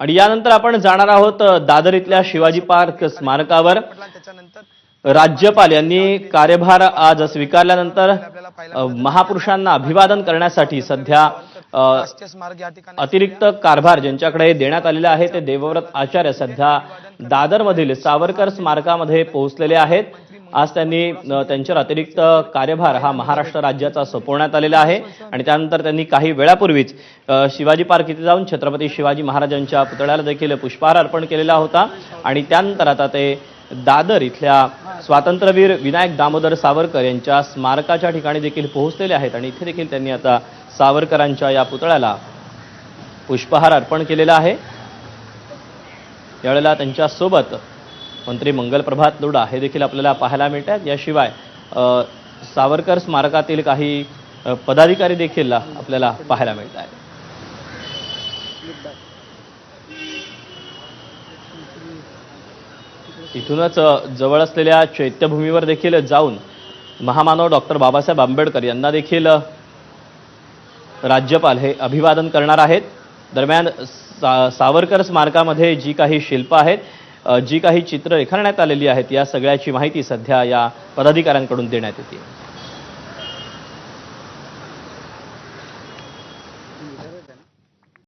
आणि यानंतर आपण जाणार आहोत दादर इथल्या शिवाजी पार्क स्मारकावर. राज्यपाल यांनी कार्यभार आज स्वीकारल्यानंतर महापुरुषांना अभिवादन करण्यासाठी सध्या अतिरिक्त कारभार ज्यांच्याकडे देण्यात आलेला आहे ते देवव्रत आचार्य सध्या दादरमधील सावरकर स्मारकामध्ये पोहोचलेले आहेत. आज त्यांनी त्यांच्यावर अतिरिक्त कार्यभार हा महाराष्ट्र राज्याचा सोपवण्यात आलेला आहे. आणि त्यानंतर त्यांनी काही वेळापूर्वीच शिवाजी पार्क इथे जाऊन छत्रपती शिवाजी महाराजांच्या पुतळ्याला देखील पुष्पहार अर्पण केलेला होता. आणि त्यानंतर आता ते दादर इथल्या स्वातंत्र्यवीर विनायक दामोदर सावरकर यांच्या स्मारकाच्या ठिकाणी देखील पोहोचलेले आहेत आणि इथे देखील त्यांनी आता सावरकरांच्या या पुतळ्याला पुष्पहार अर्पण केलेला आहे. यावेळेला त्यांच्यासोबत मंत्री मंगलप्रभात लोडा हे देखील आपल्याला पाहायला मिळतात. याशिवाय सावरकर स्मारकातील काही पदाधिकारी देखील आपल्याला पाहायला मिळत आहेत. तिथूनच जवळ असलेल्या चैत्यभूमीवर देखील जाऊन महामानव डॉक्टर बाबासाहेब आंबेडकर यांना देखील राज्यपाल हे अभिवादन करणार आहेत. दरम्यान सा सावरकर स्मारकामध्ये जी काही शिल्प आहेत जी काही चित्र रेखाण्यात आलेली आहेत या सगळ्याची माहिती सध्या या पदाधिकाऱ्यांकडून देण्यात येते.